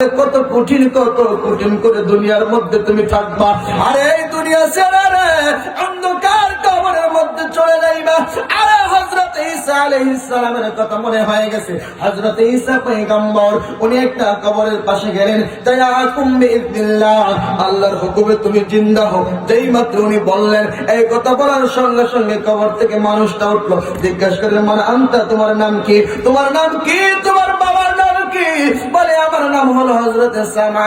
কত কঠিন কত কঠিন করে দুনিয়ার মধ্যে তুমি থাকবা। আরে এই দুনিয়া ছেড়ে রে, অন্ধকার কবরের মধ্যে চলে যাইবা। আরে হজরত ঈসা আলাইহিস সালামের কথা মনে হয়ে গেছে। হজরত ঈসা পয়গম্বর, উনি একটা কবরের পাশে গেলেন। তায়াকুম বিইذনিল্লাহ আল্লাহর হুকুমে তুমি জিন্দা হও। যেই মাত্র উনি বললেন, এই কথা বলার সঙ্গে সঙ্গে কবর থেকে মানুষটা উঠল। জিজ্ঞাসা করলেন মানে আন্তা, তোমার নাম কি? তোমার নাম কি? তোমার বাবার নাম কি বলে আমার নাম হলো তুমি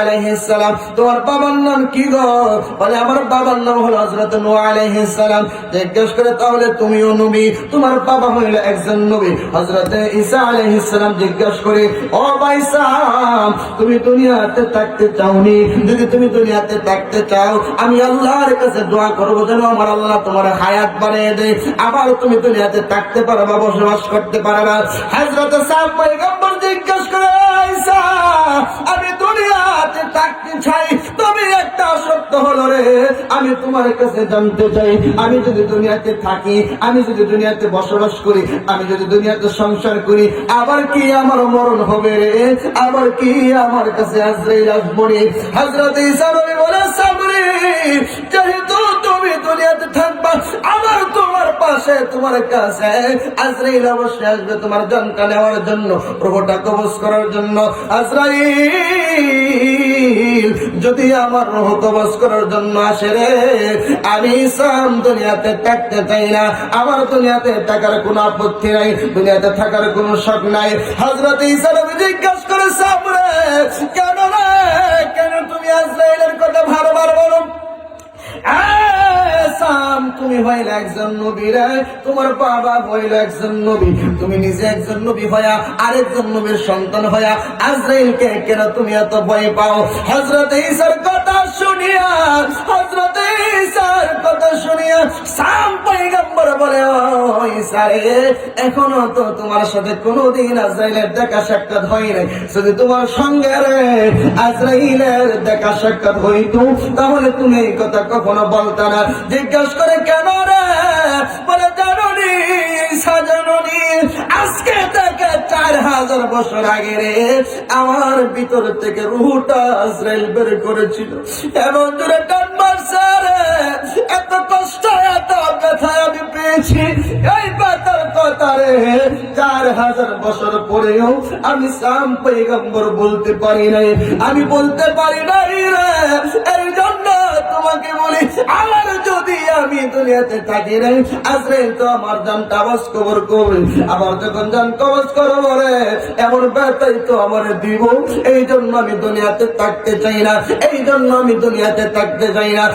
দুনিয়াতে থাকতে চাওনি? যদি তুমি দুনিয়াতে থাকতে চাও, আমি আল্লাহর কাছে দোয়া করব যেন আমার আল্লাহ তোমার হায়াত বানিয়ে দেয়। আবার তুমি দুনিয়াতে থাকতে পারবা, বসবাস করতে পারবা। হজরত সাম দুনিয়াতে চাই তবে একটা সত্য হলো রে। আমি তোমার কাছে জানতে চাই, আমি যদি দুনিয়াতে থাকি, আমি যদি দুনিয়াতে বসবাস করি, আমি যদি দুনিয়াতে সংসার করি, আবার কি আমার মরণ হবে রে? আবার কি আমার কাছে আজরাইল আসব রে? হযরত নবী বলে সাবরি, যেহেতু তোমার তোমার কাছে আজরাইল অবশ্যই আসবে তোমার জানটা নেওয়ার জন্য, প্রভুটা কবজ করার জন্য। আজরাইল, যদি আমার রোহ কবজ করার জন্য আসে রে, আমি সাম দুনিয়াতে থাকতে চাই না। আমার দুনিয়াতে থাকার কোনো আপত্তি নাই, দুনিয়াতে থাকার কোনো শখ নাই। হজরত নবী জিজ্ঞাসা করে এ তুমি হইলে একজন নবী রে, তোমার বাবা হইল একজন নবী। তুমি নিজে একজন নবী হইয়া, আরেকজন নবীর সন্তান হইয়া, আজরাইলকে কেন তুমি এত ভয় পাও? হজরত ঈসার কথা শুনিয়া হজরত ঈসার কথা শুনিয়া সাম এখনও তো তোমার সাথে কোনোদিন আজরাইলের দেখা সাক্ষাৎ হয় নাই। যদি তোমার সঙ্গে আজরাইলের দেখা সাক্ষাৎ হইতো, তাহলে তুমি এই কথা কখনো বলতা না। জিজ্ঞাসা করে কেন রে? বলে, জাননি সাজানি আজকে থেকে চার হাজার বছর আগে রে আমার ভিতর থেকে রুহুটা আজরাইল বের করেছিল। এমন জোরে টান এত কষ্ট, এত ব্যথা আমি পেয়েছি। চার হাজার বছর পরেও আমি সাম পেগম্বর বলতে পারি নাই। আমি বলতে পারি নাই রে এই জন্য তোমাকে বলি, আমার যদি আমি দুনিয়াতে থাকি রে, আজরাইল তো আমার জান তাবাস কবর করবে আবার যখন জান কবজ করব রে, এমন ব্যথাই তো আমার দিব। এই জন্য আমি দুনিয়াতে থাকতে চাই না, এই জন্য আমি দুনিয়াতে থাকতে চাই না।